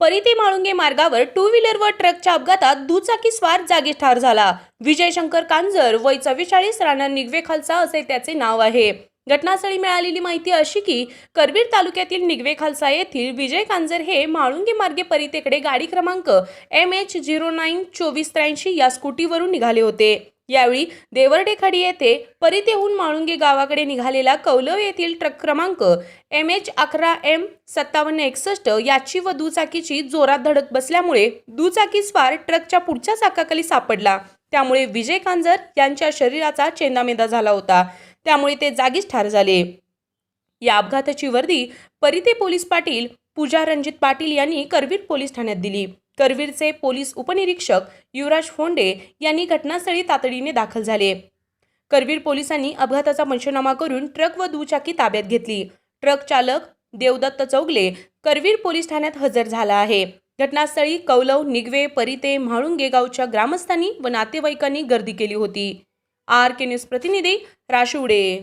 परिती माळुंगे मार्गावर two wheeler व ट्रकच्या अपघातात दुचाकी स्वार जागी ठार झाला. विजय शंकर कांजर वय चव्वेचाळीस राणा निगवे खालसा असे त्याचे नाव आहे. घटनास्थळी मिळालेली माहिती अशी की करबीर तालुक्यातील निगवे खालसा येथील विजय कांजर हे माळुंगे मार्गे परितेकडे गाडी क्रमांक एम एच झिरो नाईन चोवीस त्र्याऐंशी या स्कूटीवरून निघाले होते. यावेळी देवर्डेखाडी येथे परितेहून माळुंगे गावाकडे निघालेला कौलव येथील ट्रक क्रमांक एम एच अकरा एम सत्तावन्न एकसष्ट याची व दुचाकीची जोरात धडक बसल्यामुळे दुचाकी स्वार ट्रकच्या पुढच्या चाकाखाली सापडला. त्यामुळे विजय कांजर यांच्या शरीराचा चेंदामेदा झाला होता. त्यामुळे ते जागीच ठार झाले. या अपघाताची वर्दी परिते पोलीस पाटील पूजा रणजित पाटील यांनी करवीर पोलीस ठाण्यात दिली. करवीरचे पोलीस उपनिरीक्षक युवराज फोंडे यांनी घटनास्थळी तातडीने दाखल झाले. करवीर पोलिसांनी अपघाताचा पंचनामा करून ट्रक व दुचाकी ताब्यात घेतली. ट्रक चालक देवदत्त चौगले करवीर पोलीस ठाण्यात हजर झाला आहे. घटनास्थळी कौलव निगवे परिते म्हाळुंगे गावच्या ग्रामस्थांनी व नातेवाईकांनी गर्दी केली होती. आर के न्यूज प्रतिनिधी Rashivade.